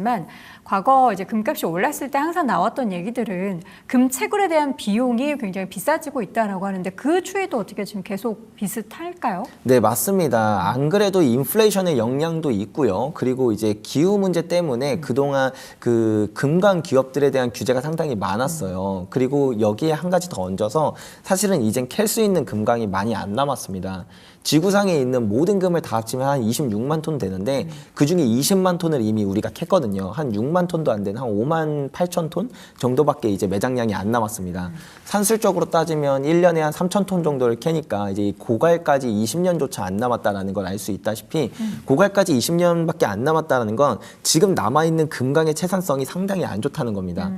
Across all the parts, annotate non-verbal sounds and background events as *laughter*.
하지만 과거 이제 금값이 올랐을 때 항상 나왔던 얘기들은 금 채굴에 대한 비용이 굉장히 비싸지고 있다라고 하는데 그 추이도 어떻게 지금 계속 비슷할까요? 네, 맞습니다. 안 그래도 인플레이션의 영향도 있고요. 그리고 이제 기후 문제 때문에 그동안 그 금강 기업들에 대한 규제가 상당히 많았어요. 그리고 여기에 한 가지 더 얹어서 사실은 이젠 캘 수 있는 금강이 많이 안 남았습니다. 지구상에 있는 모든 금을 다 합치면 한 26만 톤 되는데 그 중에 20만 톤을 이미 우리가 캤거든요. 한 6만 톤도 안 되는 한 5만 8천 톤 정도밖에 이제 매장량이 안 남았습니다. 산술적으로 따지면 1년에 한 3천 톤 정도를 캐니까 이제 고갈까지 20년조차 안 남았다라는 걸 알 수 있다시피 고갈까지 20년밖에 안 남았다는 건 지금 남아 있는 금강의 채산성이 상당히 안 좋다는 겁니다.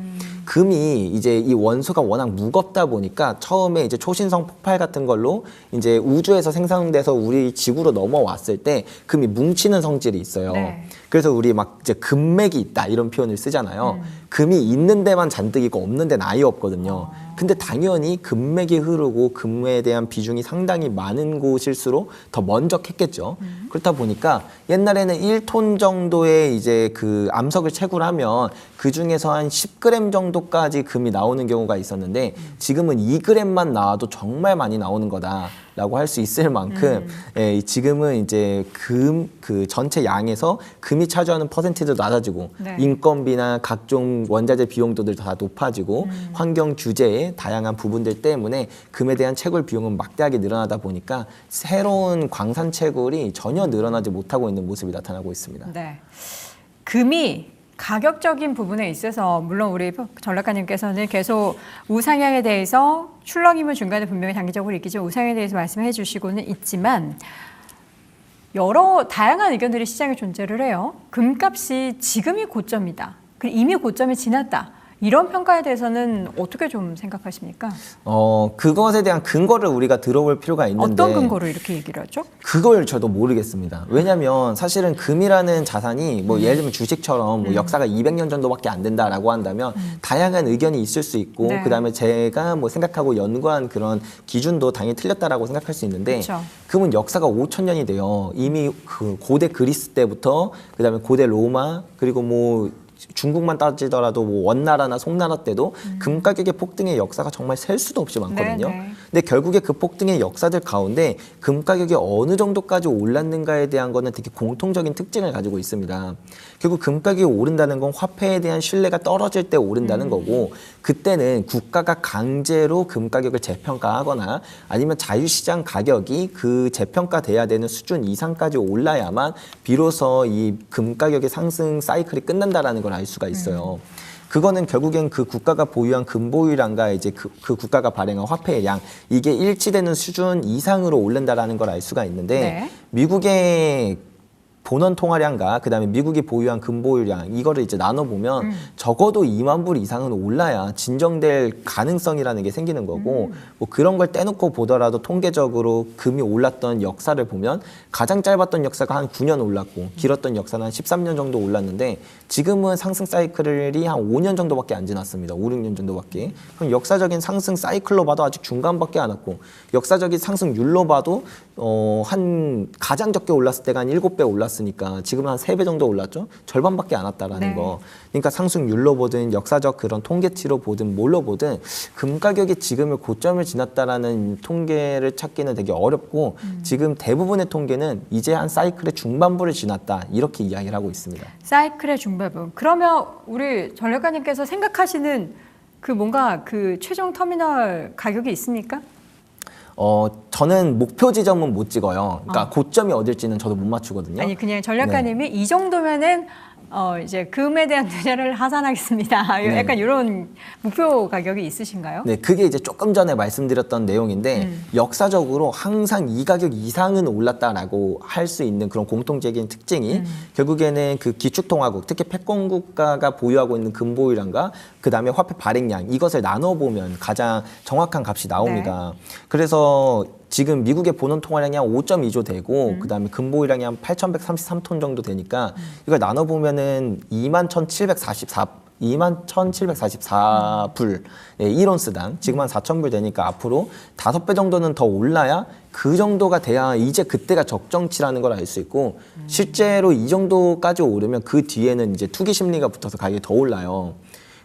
금이 이제 이 원소가 워낙 무겁다 보니까 처음에 이제 초신성 폭발 같은 걸로 이제 우주에서 생성돼서 우리 지구로 넘어왔을 때 금이 뭉치는 성질이 있어요. 네. 그래서 우리 막 이제 금맥이 있다 이런 표현을 쓰잖아요. 금이 있는 데만 잔뜩이고 없는 데는 아예 없거든요. 근데 당연히 금맥이 흐르고 금에 대한 비중이 상당히 많은 곳일수록 더 먼저 캤겠죠. 그렇다 보니까 옛날에는 1톤 정도의 이제 그 암석을 채굴하면 그 중에서 한 10g 정도까지 금이 나오는 경우가 있었는데 지금은 2g만 나와도 정말 많이 나오는 거다 라고 할 수 있을 만큼 예, 지금은 이제 금 그 전체 양에서 금이 차지하는 퍼센티도 낮아지고 네. 인건비나 각종 원자재 비용도들 다 높아지고 환경 규제의 다양한 부분들 때문에 금에 대한 채굴 비용은 막대하게 늘어나다 보니까 새로운 광산 채굴이 전혀 늘어나지 못하고 있는 모습이 나타나고 있습니다. 네. 금이 가격적인 부분에 있어서 물론 우리 전 작가님께서는 계속 우상향에 대해서 출렁임은 중간에 분명히 단기적으로 있겠지만 우상향에 대해서 말씀해 주시고는 있지만 여러 다양한 의견들이 시장에 존재를 해요. 금값이 지금이 고점이다. 이미 고점이 지났다. 이런 평가에 대해서는 어떻게 좀 생각하십니까? 어 그것에 대한 근거를 우리가 들어볼 필요가 있는데 어떤 근거로 이렇게 얘기를 하죠? 그걸 저도 모르겠습니다. 왜냐하면 사실은 금이라는 자산이 뭐 예를 들면 주식처럼 뭐 역사가 200년 정도밖에 안 된다라고 한다면 다양한 의견이 있을 수 있고 네. 그다음에 제가 뭐 생각하고 연구한 그런 기준도 당연히 틀렸다라고 생각할 수 있는데 그쵸. 금은 역사가 5천 년이 돼요. 이미 그 고대 그리스 때부터 그다음에 고대 로마 그리고 뭐 중국만 따지더라도 뭐 원나라나 송나라 때도 금 가격의 폭등의 역사가 정말 셀 수도 없이 많거든요. 네, 네. 근데 결국에 그 폭등의 역사들 가운데 금 가격이 어느 정도까지 올랐는가에 대한 거는 되게 공통적인 특징을 가지고 있습니다. 결국 금 가격이 오른다는 건 화폐에 대한 신뢰가 떨어질 때 오른다는 거고 그때는 국가가 강제로 금 가격을 재평가하거나 아니면 자유시장 가격이 그 재평가돼야 되는 수준 이상까지 올라야만 비로소 이 금 가격의 상승 사이클이 끝난다라는 걸알 수가 있어요. 그거는 결국엔 그 국가가 보유한 금보유량과 이제 그, 그 국가가 발행한 화폐의 양 이게 일치되는 수준 이상으로 오른다라는 걸 알 수가 있는데 네. 미국의 본원 통화량과 그다음에 미국이 보유한 금보유량 이거를 이제 나눠 보면 음. 적어도 2만 불 이상은 올라야 진정될 가능성이라는 게 생기는 거고 음. 뭐 그런 걸 떼놓고 보더라도 통계적으로 금이 올랐던 역사를 보면 가장 짧았던 역사가 한 9년 올랐고 길었던 역사는 한 13년 정도 올랐는데 지금은 상승 사이클이 한 5년 정도밖에 안 지났습니다. 5, 6년 정도밖에. 그럼 역사적인 상승 사이클로 봐도 아직 중간밖에 안 왔고 역사적인 상승률로 봐도 어, 한 가장 적게 올랐을 때가 한 7배 올랐으니까 지금은 한 3배 정도 올랐죠. 절반밖에 안 왔다라는 네. 거. 그러니까 상승률로 보든 역사적 그런 통계치로 보든 뭘로 보든 금 가격이 지금의 고점을 지났다라는 통계를 찾기는 되게 어렵고 지금 대부분의 통계는 이제 한 사이클의 중반부를 지났다 이렇게 이야기를 하고 있습니다. 사이클의 중반부. 그러면 우리 전 작가님께서 생각하시는 그 뭔가 그 최종 터미널 가격이 있습니까? 어 저는 목표 지점은 못 찍어요. 그러니까 고점이 어딜지는 저도 못 맞추거든요. 아니 그냥 전 작가님이 이 정도면은 어 이제 금에 대한 *laughs* 투자를 하산하겠습니다. 네. 약간 이런 목표 가격이 있으신가요? 네, 그게 이제 조금 전에 말씀드렸던 내용인데 음. 역사적으로 항상 이 가격 이상은 올랐다라고 할 수 있는 그런 공통적인 특징이 음. 결국에는 그 기축통화국, 특히 패권 국가가 보유하고 있는 금보유량과 그 다음에 화폐 발행량 이것을 나눠 보면 가장 정확한 값이 나옵니다. 네. 그래서 지금 미국의 본원 통화량이 한 5.2조 되고 음. 그다음에 금보유량이 한 8,133톤 정도 되니까 이걸 나눠 보면은 21,744 2만 1,744불 예, 1온스당 지금 한 4,000불 되니까 앞으로 다섯 배 정도는 더 올라야 그 정도가 돼야 이제 그때가 적정치라는 걸 알 수 있고 실제로 이 정도까지 오르면 그 뒤에는 이제 투기 심리가 붙어서 가격이 더 올라요.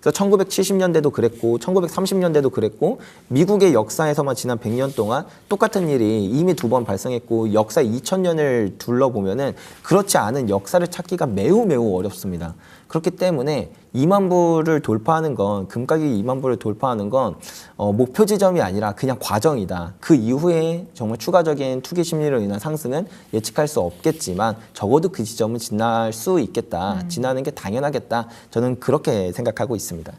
그래서 1970년대도 그랬고 1930년대도 그랬고 미국의 역사에서만 지난 100년 동안 똑같은 일이 이미 두 번 발생했고 역사 2000년을 둘러보면은 그렇지 않은 역사를 찾기가 매우 매우 어렵습니다. 그렇기 때문에 2만 불을 돌파하는 건 금가격이 2만 불을 돌파하는 건 어, 목표 지점이 아니라 그냥 과정이다. 그 이후에 정말 추가적인 투기 심리로 인한 상승은 예측할 수 없겠지만 적어도 그 지점은 지날 수 있겠다. 지나는 게 당연하겠다. 저는 그렇게 생각하고 있습니다.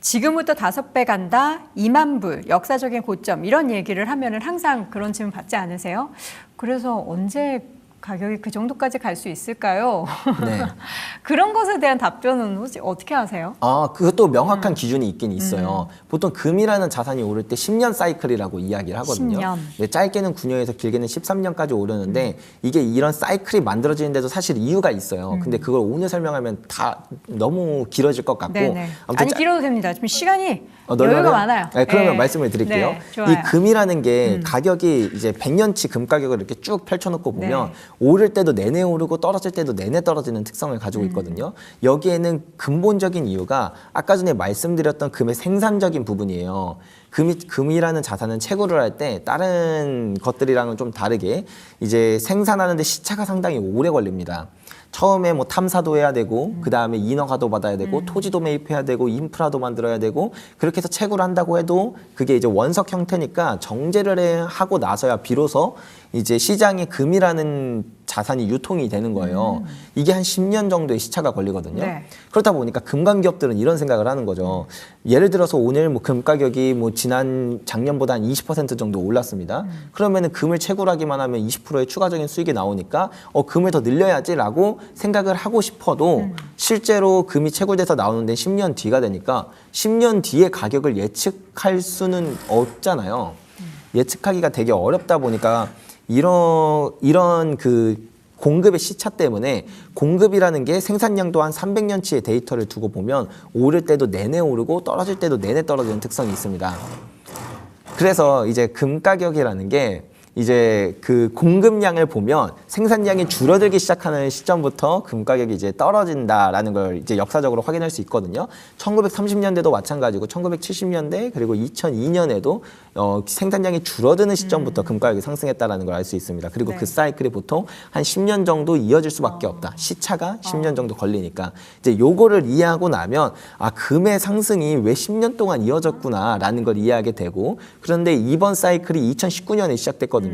지금부터 다섯 배 간다, 2만 불, 역사적인 고점 이런 얘기를 하면은 항상 그런 질문 받지 않으세요? 그래서 언제 가격이 그 정도까지 갈 수 있을까요? 네. *laughs* 그런 것에 대한 답변은 혹시 어떻게 하세요? 아, 그것도 음. 명확한 기준이 있긴 있어요. 보통 금이라는 자산이 오를 때 10년 사이클이라고 이야기를 하거든요. 10년. 네, 짧게는 9년에서 길게는 13년까지 오르는데 이게 이런 사이클이 만들어지는데도 사실 이유가 있어요. 근데 그걸 오늘 설명하면 다 너무 길어질 것 같고 음. 네네. 아무튼 아니 짜- 길어도 됩니다. 지금 시간이 어, 여유가? 많아요. 네, 그러면 네. 말씀을 드릴게요. 네. 음. 이 금이라는 게 가격이 이제 100년치 금 가격을 이렇게 쭉 펼쳐놓고 보면 네. 오를 때도 내내 오르고 떨어질 때도 내내 떨어지는 특성을 가지고 음. 있거든요. 여기에는 근본적인 이유가 아까 전에 말씀드렸던 금의 생산적인 부분이에요. 금이, 금이라는 자산은 채굴을 할 때 다른 것들이랑은 좀 다르게 이제 생산하는데 시차가 상당히 오래 걸립니다. 처음에 뭐 탐사도 해야 되고 그 다음에 인허가도 받아야 되고 토지도 매입해야 되고 인프라도 만들어야 되고 그렇게 해서 채굴 한다고 해도 그게 이제 원석 형태니까 정제를 해- 하고 나서야 비로소 이제 시장에 금이라는 자산이 유통이 되는 거예요. 이게 한 10년 정도의 시차가 걸리거든요. 네. 그렇다 보니까 금관 기업들은 이런 생각을 하는 거죠. 예를 들어서 오늘 뭐 금 가격이 뭐 지난 작년보다 한 20% 정도 올랐습니다. 그러면은 금을 채굴하기만 하면 20%의 추가적인 수익이 나오니까 어 금을 더 늘려야지라고 생각을 하고 싶어도 실제로 금이 채굴돼서 나오는 데 10년 뒤가 되니까 10년 뒤의 가격을 예측할 수는 없잖아요. 예측하기가 되게 어렵다 보니까 이런 이런 그 공급의 시차 때문에 공급이라는 게 생산량도 한 300년치의 데이터를 두고 보면 오를 때도 내내 오르고 떨어질 때도 내내 떨어지는 특성이 있습니다. 그래서 이제 금 가격이라는 게 이제 그 공급량을 보면 생산량이 줄어들기 시작하는 시점부터 금 가격이 이제 떨어진다라는 걸 이제 역사적으로 확인할 수 있거든요. 1930년대도 마찬가지고 1970년대 그리고 2002년에도 어, 생산량이 줄어드는 시점부터 금 가격이 상승했다라는 걸 알 수 있습니다. 그리고 네. 그 사이클이 보통 한 10년 정도 이어질 수밖에 없다. 시차가 10년 정도 걸리니까 이제 요거를 이해하고 나면 아 금의 상승이 왜 10년 동안 이어졌구나라는 걸 이해하게 되고 그런데 이번 사이클이 2019년에 시작됐거든요.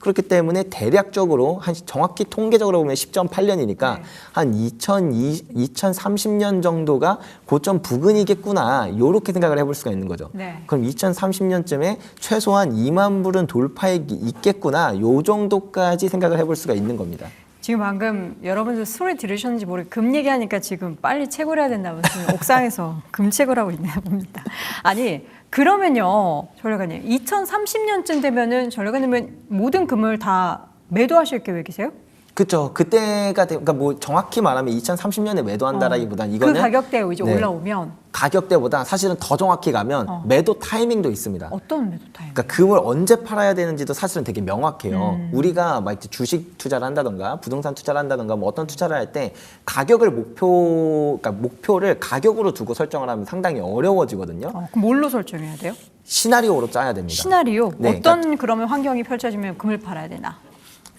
그렇기 때문에 대략적으로 한 정확히 통계적으로 보면 10.8년이니까 네. 한 2020, 2030년 정도가 고점 부근이겠구나 요렇게 생각을 해볼 수가 있는 거죠. 네. 그럼 2030년쯤에 최소한 2만 불은 돌파액이 있겠구나 요 정도까지 생각을 해볼 수가 있는 겁니다. 지금 방금 여러분들 소리 들으셨는지 모르겠 금 얘기하니까 지금 빨리 채굴해야 된다고 지금 옥상에서 *laughs* 금 채굴하고 있나 봅니다. 아니 그러면요 전략가님 2030년쯤 되면은 전략가님은 모든 금을 다 매도하실 계획이세요? 그렇죠. 그때가 되- 그러니까 뭐 정확히 말하면 2030년에 매도한다라기보다는 이거는 그 가격대에 이제 네. 올라오면 가격대보다 사실은 더 정확히 가면 어. 매도 타이밍도 있습니다. 어떤 매도 타임? 그러니까 금을 언제 팔아야 되는지도 사실은 되게 명확해요. 음. 우리가 막 주식 투자를 한다던가 부동산 투자를 한다던가 뭐 어떤 투자를 할 때 가격을 목표 그러니까 목표를 가격으로 두고 설정을 하면 상당히 어려워지거든요. 어, 그럼 뭘로 설정해야 돼요? 시나리오로 짜야 됩니다. 시나리오 네, 어떤 그러면 환경이 펼쳐지면 금을 팔아야 되나?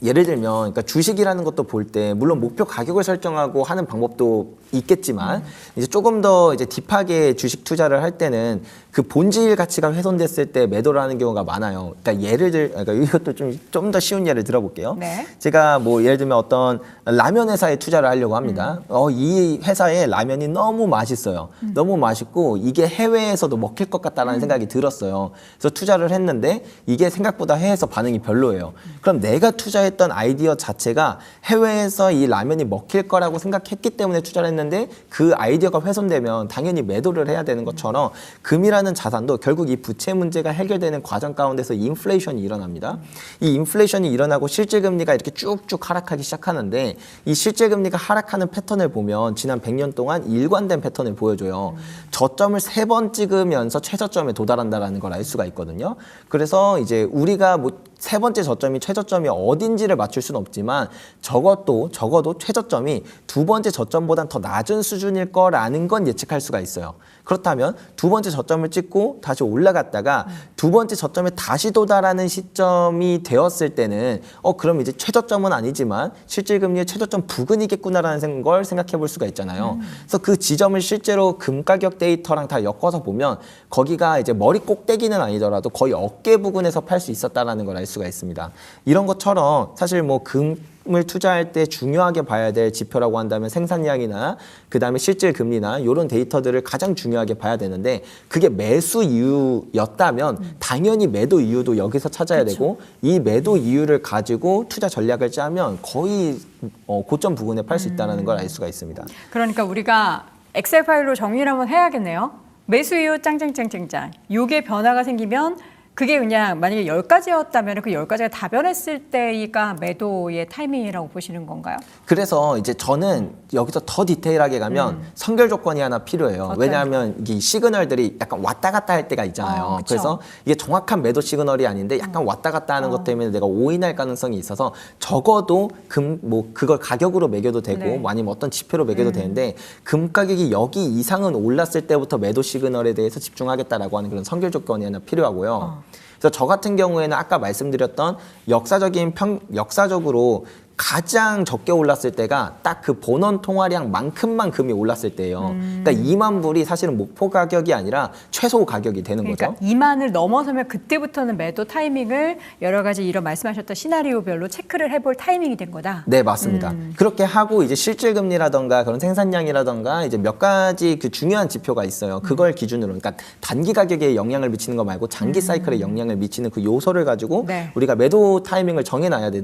예를 들면 그러니까 주식이라는 것도 볼 때 물론 목표 가격을 설정하고 하는 방법도 있겠지만 이제 조금 더 이제 딥하게 주식 투자를 할 때는 그 본질 가치가 훼손됐을 때 매도를 하는 경우가 많아요. 그러니까 예를 들 그러니까 이것도 좀 좀 더 쉬운 예를 들어볼게요. 네. 제가 뭐 예를 들면 어떤 라면 회사에 투자를 하려고 합니다. 어, 이 회사의 라면이 너무 맛있어요. 너무 맛있고 이게 해외에서도 먹힐 것 같다라는 생각이 들었어요. 그래서 투자를 했는데 이게 생각보다 해외에서 반응이 별로예요. 그럼 내가 투자했 던 투자했던 아이디어 자체가 해외에서 이 라면이 먹힐 거라고 생각했기 때문에 투자를 했는데 그 아이디어가 훼손되면 당연히 매도를 해야 되는 것처럼 금이라는 자산도 결국 이 부채 문제가 해결되는 과정 가운데서 인플레이션이 일어납니다. 이 인플레이션이 일어나고 실질 금리가 이렇게 쭉쭉 하락하기 시작하는데 이 실질 금리가 하락하는 패턴을 보면 지난 100년 동안 일관된 패턴을 보여줘요. 저점을 세 번 찍으면서 최저점에 도달한다라는 걸 알 수가 있거든요. 그래서 이제 우리가 뭐 세 번째 저점이 최저점이 어딘지를 맞출 수는 없지만 적어도 적어도 최저점이 두 번째 저점보단 더 낮은 수준일 거라는 건 예측할 수가 있어요. 그렇다면 두 번째 저점을 찍고 다시 올라갔다가 두 번째 저점에 다시 도달하는 시점이 되었을 때는 어 그럼 이제 최저점은 아니지만 실질 금리의 최저점 부근이겠구나라는 생- 걸 생각해 볼 수가 있잖아요. 그래서 그 지점을 실제로 금 가격 데이터랑 다 엮어서 보면 거기가 이제 머리 꼭대기는 아니더라도 거의 어깨 부근에서 팔 수 있었다라는 걸 알 수가 있습니다. 이런 것처럼 사실 뭐금 을 투자할 때 중요하게 봐야 될 지표라고 한다면 생산량이나 그 다음에 실질 금리나 이런 데이터들을 가장 중요하게 봐야 되는데 그게 매수 이유였다면 당연히 매도 이유도 여기서 찾아야 되고 이 매도 이유를 가지고 투자 전략을 짜면 거의 어, 고점 부근에 팔 수 있다는 걸 알 수가 있습니다. 그러니까 우리가 엑셀 파일로 정리를 한번 해야겠네요. 매수 이후 짱짱짱짱짱. 요게 변화가 생기면 그게 그냥 만약에 열가지였다면 그 열가지가 다 변했을 때가 매도의 타이밍이라고 보시는 건가요? 그래서 이제 저는 여기서 더 디테일하게 가면 선결 조건이 하나 필요해요. 음. 어떤? 왜냐하면 이게 시그널들이 약간 왔다 갔다 할 때가 있잖아요. 어. 그래서 이게 정확한 매도 시그널이 아닌데 약간 왔다 갔다 하는 어. 것 때문에 내가 오인할 가능성이 있어서 적어도 금 뭐 그걸 가격으로 매겨도 되고 네. 음. 아니면 어떤 지표로 매겨도 되는데 금 가격이 여기 이상은 올랐을 때부터 매도 시그널에 대해서 집중하겠다라고 하는 그런 선결 조건이 하나 필요하고요. 어. 그래서 저 같은 경우에는 아까 말씀드렸던 역사적인 평 역사적으로 가장 적게 올랐을 때가 딱 그 본원 통화량만큼만 금이 올랐을 때예요. 그러니까 2만 불이 사실은 목표 가격이 아니라 최소 가격이 되는 그러니까 거죠. 2만을 넘어서면 그때부터는 매도 타이밍을 여러 가지 이런 말씀하셨던 시나리오별로 체크를 해볼 타이밍이 된 거다. 네, 맞습니다. 음. 그렇게 하고 이제 실질 금리라던가 그런 생산량이라던가 이제 몇 가지 그 중요한 지표가 있어요. 그걸 기준으로 그러니까 단기 가격에 영향을 미치는 거 말고 장기 사이클에 영향을 미치는 그 요소를 가지고 음. 네. 우리가 매도 타이밍을 정해 놔야 되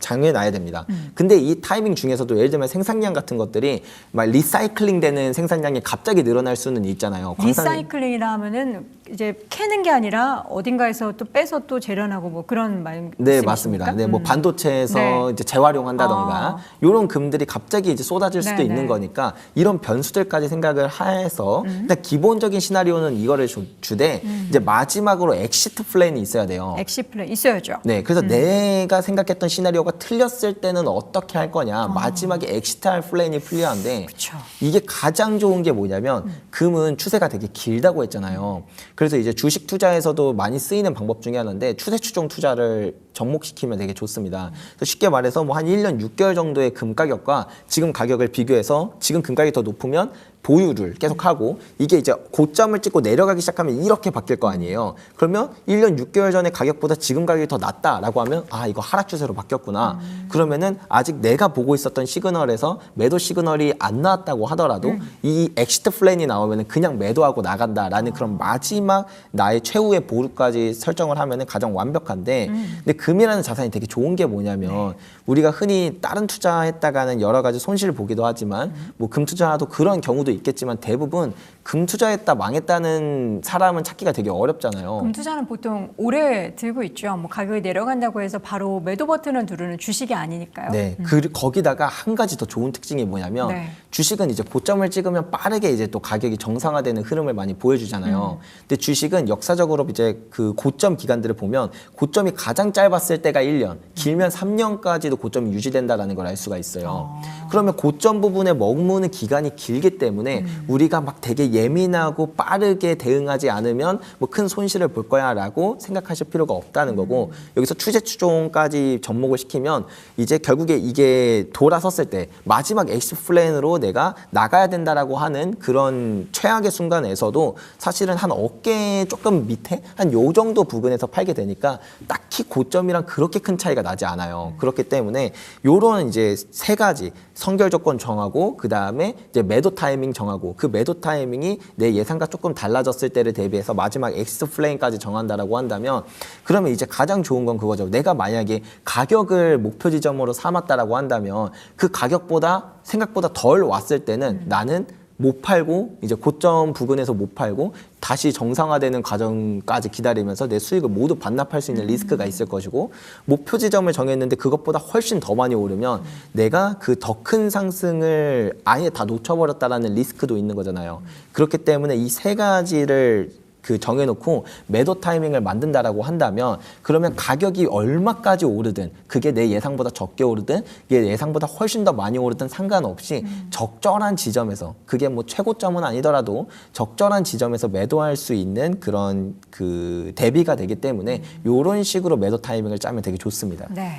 정해 놔야 됩니다. 음. 근데 이 타이밍 중에서도 예를 들면 생산량 같은 것들이 막 리사이클링 되는 생산량이 갑자기 늘어날 수는 있잖아요. 광산- 리사이클링이라 하면은 이제 캐는 게 아니라 어딘가에서 또 빼서 또 재련하고 뭐 그런 말 네, 맞습니다. 네, 뭐 반도체에서 네. 이제 재활용한다던가 아. 이런 금들이 갑자기 이제 쏟아질 수도 네, 있는 네. 거니까 이런 변수들까지 생각을 해서 음. 일단 기본적인 시나리오는 이거를 주, 주되 이제 마지막으로 엑시트 플랜이 있어야 돼요. 엑시 플레이 있어야죠. 네, 그래서 음. 내가 생각했던 시나리오가 틀렸을 때는 어떻게 할 거냐. 마지막에 엑시트 할 플랜이 필요한데 아. 그쵸. 음. 이게 가장 좋은 게 뭐냐면 금은 추세가 되게 길다고 했잖아요. 그래서 이제 주식 투자에서도 많이 쓰이는 방법 중에 하나인데 추세 추종 투자를 접목시키면 되게 좋습니다. 그래서 쉽게 말해서 뭐 한 1년 6개월 정도의 금 가격과 지금 가격을 비교해서 지금 금 가격이 더 높으면 보유를 계속 하고 이게 이제 고점을 찍고 내려가기 시작하면 이렇게 바뀔 거 아니에요. 그러면 1년 6개월 전에 가격보다 지금 가격이 더 낮다라고 하면 아 이거 하락 추세로 바뀌었구나. 그러면은 아직 내가 보고 있었던 시그널에서 매도 시그널이 안 나왔다고 하더라도 이 엑시트 플랜이 나오면은 그냥 매도하고 나간다라는 그런 마지막 나의 최후의 보루까지 설정을 하면은 가장 완벽한데 근데 금이라는 자산이 되게 좋은 게 뭐냐면 우리가 흔히 다른 투자했다가는 여러 가지 손실을 보기도 하지만 뭐 금 투자도 그런 경우도 있겠지만 대부분 금 투자했다 망했다는 사람은 찾기가 되게 어렵잖아요. 금 투자는 보통 오래 들고 있죠. 뭐 가격이 내려간다고 해서 바로 매도 버튼을 누르는 주식이 아니니까요. 네, 그 거기다가 한 가지 더 좋은 특징이 뭐냐면 네. 주식은 이제 고점을 찍으면 빠르게 이제 또 가격이 정상화되는 흐름을 많이 보여주잖아요. 음. 근데 주식은 역사적으로 이제 그 고점 기간들을 보면 고점이 가장 짧았을 때가 1년, 길면 3년까지도 고점이 유지된다라는 걸 알 수가 있어요. 아. 그러면 고점 부분에 머무는 기간이 길기 때문에 음. 우리가 막 되게 예민하고 빠르게 대응하지 않으면 뭐 큰 손실을 볼 거야라고 생각하실 필요가 없다는 거고 음. 여기서 추재 추종까지 접목을 시키면 이제 결국에 이게 돌아섰을 때 마지막 엑스 플랜으로 내가 나가야 된다라고 하는 그런 최악의 순간에서도 사실은 한 어깨 조금 밑에 한 요 정도 부근에서 팔게 되니까 딱히 고점이랑 그렇게 큰 차이가 나지 않아요. 그렇기 때문에 요런 이제 세 가지 선결 조건 정하고 그 다음에 이제 매도 타이밍 정하고 그 매도 타이밍이 내 예상과 조금 달라졌을 때를 대비해서 마지막 엑스 플레인까지 정한다라고 한다면 그러면 이제 가장 좋은 건 그거죠. 내가 만약에 가격을 목표 지점으로 삼았다라고 한다면 그 가격보다 생각보다 덜 왔을 때는 나는 못 팔고 이제 고점 부근에서 못 팔고 다시 정상화되는 과정까지 기다리면서 내 수익을 모두 반납할 수 있는 리스크가 있을 것이고 목표 지점을 정했는데 그것보다 훨씬 더 많이 오르면 내가 그 더 큰 상승을 아예 다 놓쳐버렸다라는 리스크도 있는 거잖아요. 그렇기 때문에 이 세 가지를 그 정해놓고 매도 타이밍을 만든다라고 한다면 그러면 가격이 얼마까지 오르든 그게 내 예상보다 적게 오르든 이게 예상보다 훨씬 더 많이 오르든 상관없이 적절한 지점에서 그게 뭐 최고점은 아니더라도 적절한 지점에서 매도할 수 있는 그런 그 대비가 되기 때문에 이런 식으로 매도 타이밍을 짜면 되게 좋습니다. 네.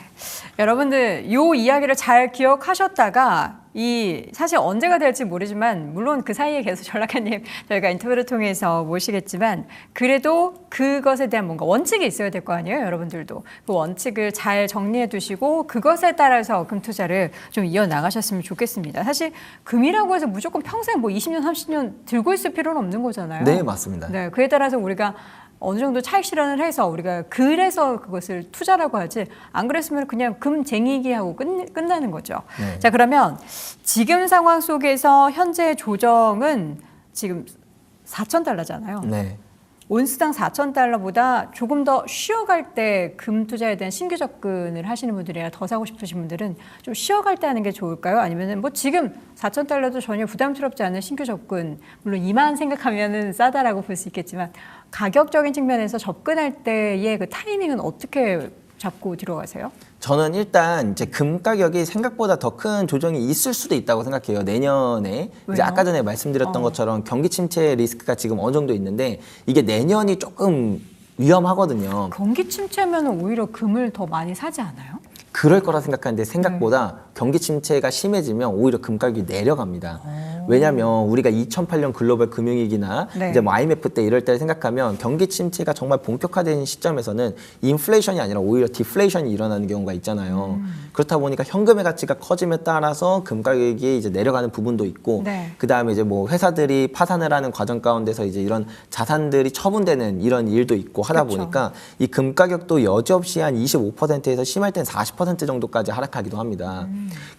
여러분들 요 이야기를 잘 기억하셨다가 이 사실 언제가 될지 모르지만 물론 그 사이에 계속 전락한님 *laughs* 저희가 인터뷰를 통해서 모시겠지만 그래도 그것에 대한 뭔가 원칙이 있어야 될 거 아니에요 여러분들도. 그 원칙을 잘 정리해 두시고 그것에 따라서 금 투자를 좀 이어 나가셨으면 좋겠습니다. 사실 금이라고 해서 무조건 평생 뭐 20년 30년 들고 있을 필요는 없는 거잖아요. 네, 맞습니다. 네, 그에 따라서 우리가 어느 정도 차익 실현을 해서 우리가 그래서 그것을 투자라고 하지 안 그랬으면 그냥 금쟁이기 하고 끝, 끝나는 거죠. 네. 자 그러면 지금 상황 속에서 현재 조정은 지금 4천 달러잖아요. 네. 온스당 4천 달러보다 조금 더 쉬어갈 때 금 투자에 대한 신규 접근을 하시는 분들이나 더 사고 싶으신 분들은 좀 쉬어갈 때 하는 게 좋을까요? 아니면은 뭐 지금 4천 달러도 전혀 부담스럽지 않은 신규 접근 물론 이만 생각하면은 싸다라고 볼 수 있겠지만 가격적인 측면에서 접근할 때의 그 타이밍은 어떻게 잡고 들어가세요? 저는 일단 이제 금 가격이 생각보다 더 큰 조정이 있을 수도 있다고 생각해요. 내년에 이제 왜요? 아까 전에 말씀드렸던 어. 것처럼 경기 침체 리스크가 지금 어느 정도 있는데 이게 내년이 조금 위험하거든요. 경기 침체면 오히려 금을 더 많이 사지 않아요? 그럴 거라 생각하는데 생각보다 경기 침체가 심해지면 오히려 금 가격이 내려갑니다. 왜냐하면 우리가 2008년 글로벌 금융위기나 네. 이제 뭐 IMF 때 이럴 때를 생각하면 경기 침체가 정말 본격화된 시점에서는 인플레이션이 아니라 오히려 디플레이션이 일어나는 경우가 있잖아요. 그렇다 보니까 현금의 가치가 커짐에 따라서 금 가격이 이제 내려가는 부분도 있고 네. 그 다음에 이제 뭐 회사들이 파산을 하는 과정 가운데서 이제 이런 자산들이 처분되는 이런 일도 있고 하다 그쵸. 보니까 이 금 가격도 여지없이 한 25%에서 심할 땐 40% 정도까지 하락하기도 합니다.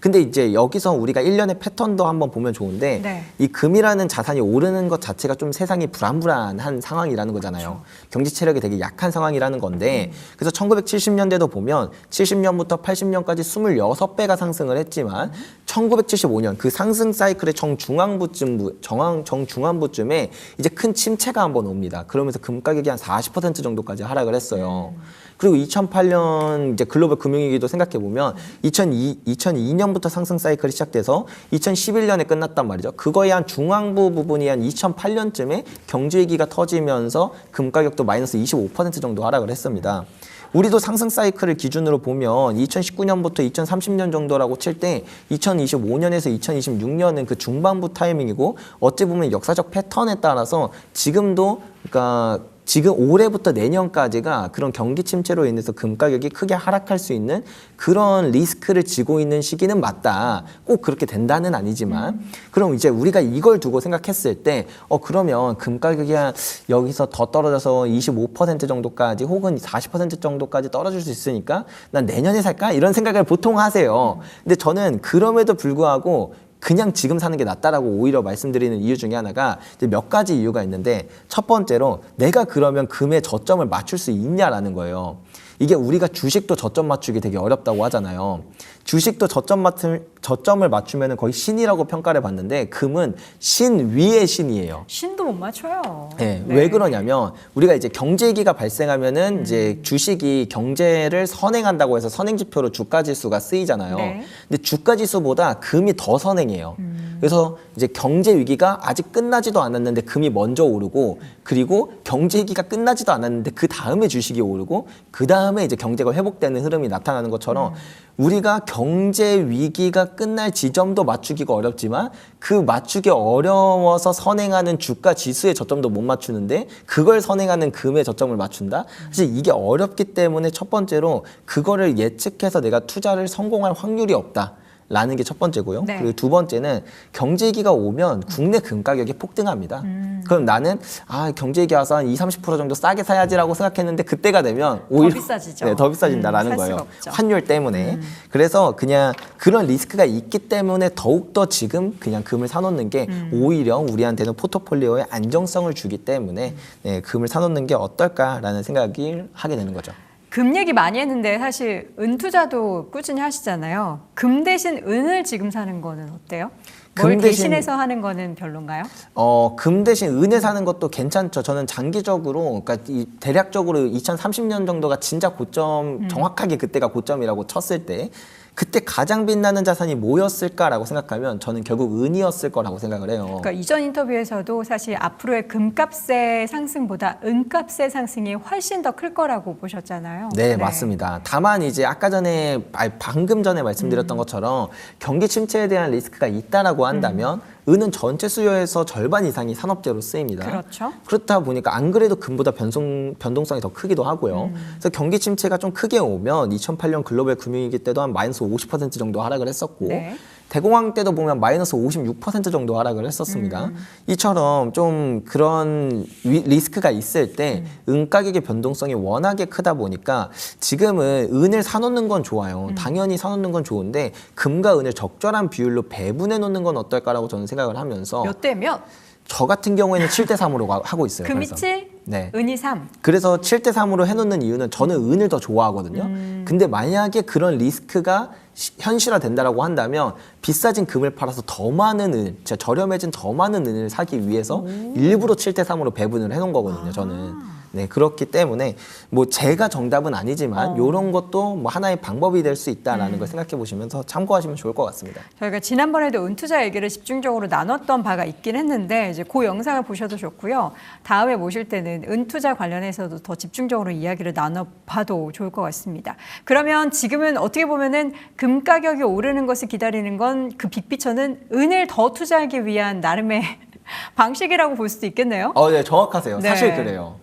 근데 이제 여기서 우리가 일련의 패턴도 한번 보면 좋은데 네. 이 금이라는 자산이 오르는 것 자체가 좀 세상이 불안불안한 상황이라는 거잖아요. 경제 체력이 되게 약한 상황이라는 건데 그래서 1970년대도 보면 70년부터 80년까지 26배가 상승을 했지만 1975년 그 상승 사이클의 정중앙부쯤 정황 정중앙부쯤에 이제 큰 침체가 한번 옵니다. 그러면서 금 가격이 한 40% 정도까지 하락을 했어요. 그리고 2008년 이제 글로벌 금융위기도 생각해 보면 2002, 2002년부터 상승 사이클이 시작돼서 2011년에 끝났단 말이죠. 그거의 한 중앙부 부분이 한 2008년쯤에 경제위기가 터지면서 금 가격도 마이너스 25% 정도 하락을 했습니다. 우리도 상승 사이클을 기준으로 보면 2019년부터 2030년 정도라고 칠 때 2025년에서 2026년은 그 중반부 타이밍이고 어찌 보면 역사적 패턴에 따라서 지금도 그러니까 지금 올해부터 내년까지가 그런 경기 침체로 인해서 금 가격이 크게 하락할 수 있는 그런 리스크를 지고 있는 시기는 맞다. 꼭 그렇게 된다는 아니지만 그럼 이제 우리가 이걸 두고 생각했을 때 어 그러면 금 가격이 한 여기서 더 떨어져서 25% 정도까지 혹은 40% 정도까지 떨어질 수 있으니까 난 내년에 살까 이런 생각을 보통 하세요. 근데 저는 그럼에도 불구하고 그냥 지금 사는 게 낫다라고 오히려 말씀드리는 이유 중에 하나가 이제 몇 가지 이유가 있는데 첫 번째로 내가 그러면 금의 저점을 맞출 수 있냐라는 거예요. 이게 우리가 주식도 저점 맞추기 되게 어렵다고 하잖아요. 주식도 저점 맞춤, 저점을 맞추면 거의 신이라고 평가를 받는데 금은 신 위의 신이에요. 신도 못 맞춰요. 네, 네. 왜 그러냐면 우리가 이제 경제 위기가 발생하면은 이제 주식이 경제를 선행한다고 해서 선행 지표로 주가 지수가 쓰이잖아요. 네. 근데 주가 지수보다 금이 더 선행해요. 그래서 이제 경제 위기가 아직 끝나지도 않았는데 금이 먼저 오르고 그리고 경제 위기가 끝나지도 않았는데 그 다음에 주식이 오르고 그 다음에 이제 경제가 회복되는 흐름이 나타나는 것처럼 우리가 경제 위기가 끝날 지점도 맞추기가 어렵지만 그 맞추기 어려워서 선행하는 주가 지수의 저점도 못 맞추는데 그걸 선행하는 금의 저점을 맞춘다? 사실 이게 어렵기 때문에 첫 번째로 그거를 예측해서 내가 투자를 성공할 확률이 없다. 라는 게 첫 번째고요. 네. 그리고 두 번째는 경제위기가 오면 국내 금 가격이 폭등합니다. 음. 그럼 나는 아 경제위기 와서 한 2, 30% 정도 싸게 사야지라고 생각했는데 그때가 되면 오히려 비싸지죠. 네, 더 비싸진다라는 음, 살 거예요. 음. 환율 때문에. 그래서 그냥 그런 리스크가 있기 때문에 더욱더 지금 그냥 금을 사놓는 게 음. 오히려 우리한테는 포트폴리오의 안정성을 주기 때문에 네, 금을 사놓는 게 어떨까라는 생각을 하게 되는 거죠. 금 얘기 많이 했는데 사실 은 투자도 꾸준히 하시잖아요. 금 대신 은을 지금 사는 거는 어때요? 뭘금 대신- 대신해서 하는 거는 별론가요? 어, 금 대신 은에 사는 것도 괜찮죠. 저는 장기적으로, 그러니까 이 대략적으로 2030년 정도가 진짜 고점, 음. 정확하게 그때가 고점이라고 쳤을 때, 그때 가장 빛나는 자산이 뭐였을까라고 생각하면 저는 결국 은이었을 거라고 생각을 해요. 그러니까 이전 인터뷰에서도 사실 앞으로의 금값의 상승보다 은값의 상승이 훨씬 더 클 거라고 보셨잖아요. 네, 맞습니다. 다만 이제 아까 전에 방금 전에 말씀드렸던 것처럼 경기 침체에 대한 리스크가 있다라고 한다면 은은 전체 수요에서 절반 이상이 산업재로 쓰입니다. 그렇죠. 그렇다 보니까 안 그래도 금보다 변동, 변동성이 더 크기도 하고요. 그래서 경기 침체가 좀 크게 오면 2008년 글로벌 금융위기 때도 한 마이너스 50% 정도 하락을 했었고 네. 대공황 때도 보면 마이너스 56% 정도 하락을 했었습니다. 이처럼 좀 그런 위- 리스크가 있을 때은 가격의 변동성이 워낙에 크다 보니까 지금은 은을 사놓는 건 좋아요. 당연히 사놓는 건 좋은데 금과 은을 적절한 비율로 배분해 놓는 건 어떨까라고 저는 생각을 하면서 몇 대면 저 같은 경우에는 7대 3으로 하고 있어요. 금이 그래서. 7, 네. 은이 3. 그래서 7대 3으로 해놓는 이유는 저는 은을 더 좋아하거든요. 음. 근데 만약에 그런 리스크가 시- 현실화 된다라고 한다면 비싸진 금을 팔아서 더 많은 은, 진짜 저렴해진 더 많은 은을 사기 위해서 일부러 7대 3으로 배분을 해놓은 거거든요. 저는. 네, 그렇기 때문에 뭐 제가 정답은 아니지만 어. 이런 것도 뭐 하나의 방법이 될 수 있다라는 음. 걸 생각해 보시면서 참고하시면 좋을 것 같습니다. 저희가 지난번에도 은투자 얘기를 집중적으로 나눴던 바가 있긴 했는데 이제 그 영상을 보셔도 좋고요. 다음에 모실 때는 은투자 관련해서도 더 집중적으로 이야기를 나눠봐도 좋을 것 같습니다. 그러면 지금은 어떻게 보면은 금 가격이 오르는 것을 기다리는 건 그 빅피처는 은을 더 투자하기 위한 나름의 *laughs* 방식이라고 볼 수도 있겠네요. 어, 네, 정확하세요. 네. 사실 그래요.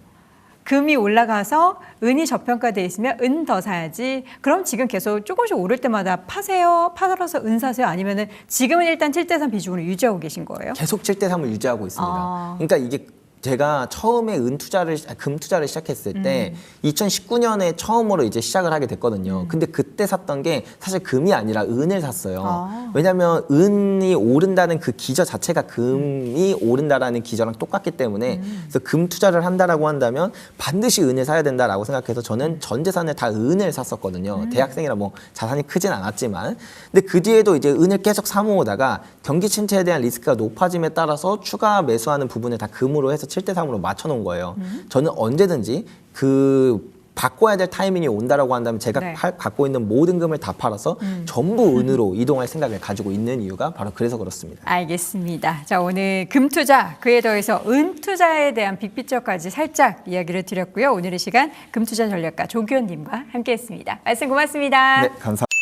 금이 올라가서 은이 저평가돼 있으면 은 더 사야지. 그럼 지금 계속 조금씩 오를 때마다 파세요. 팔아서 은 사세요. 아니면은 지금은 일단 7대3 비중으로 유지하고 계신 거예요? 계속 7대 3을 유지하고 있습니다. 아. 그러니까 이게 제가 처음에 은 투자를 아, 금 투자를 시작했을 때 음. 2019년에 처음으로 이제 시작을 하게 됐거든요. 근데 그때 샀던 게 사실 금이 아니라 은을 샀어요. 아. 왜냐하면 은이 오른다는 그 기저 자체가 금이 오른다라는 기저랑 똑같기 때문에 음. 그래서 금 투자를 한다라고 한다면 반드시 은을 사야 된다라고 생각해서 저는 전 재산을 다 은을 샀었거든요. 음. 대학생이라 뭐 자산이 크진 않았지만 근데 그 뒤에도 이제 은을 계속 사모으다가 경기 침체에 대한 리스크가 높아짐에 따라서 추가 매수하는 부분을 다 금으로 해서 7대 3으로 맞춰 놓은 거예요. 음. 저는 언제든지 그 바꿔야 될 타이밍이 온다라고 한다면 제가 네. 음. 팔- 갖고 있는 모든 금을 다 팔아서 전부 은으로 이동할 생각을 가지고 있는 이유가 바로 그래서 그렇습니다. 알겠습니다. 자, 오늘 금 투자, 그에 더해서 은 투자에 대한 빅피처까지 살짝 이야기를 드렸고요. 오늘 이 시간 금 투자 전략가 조규현님과 함께 했습니다. 말씀 고맙습니다. 네, 감사합니다.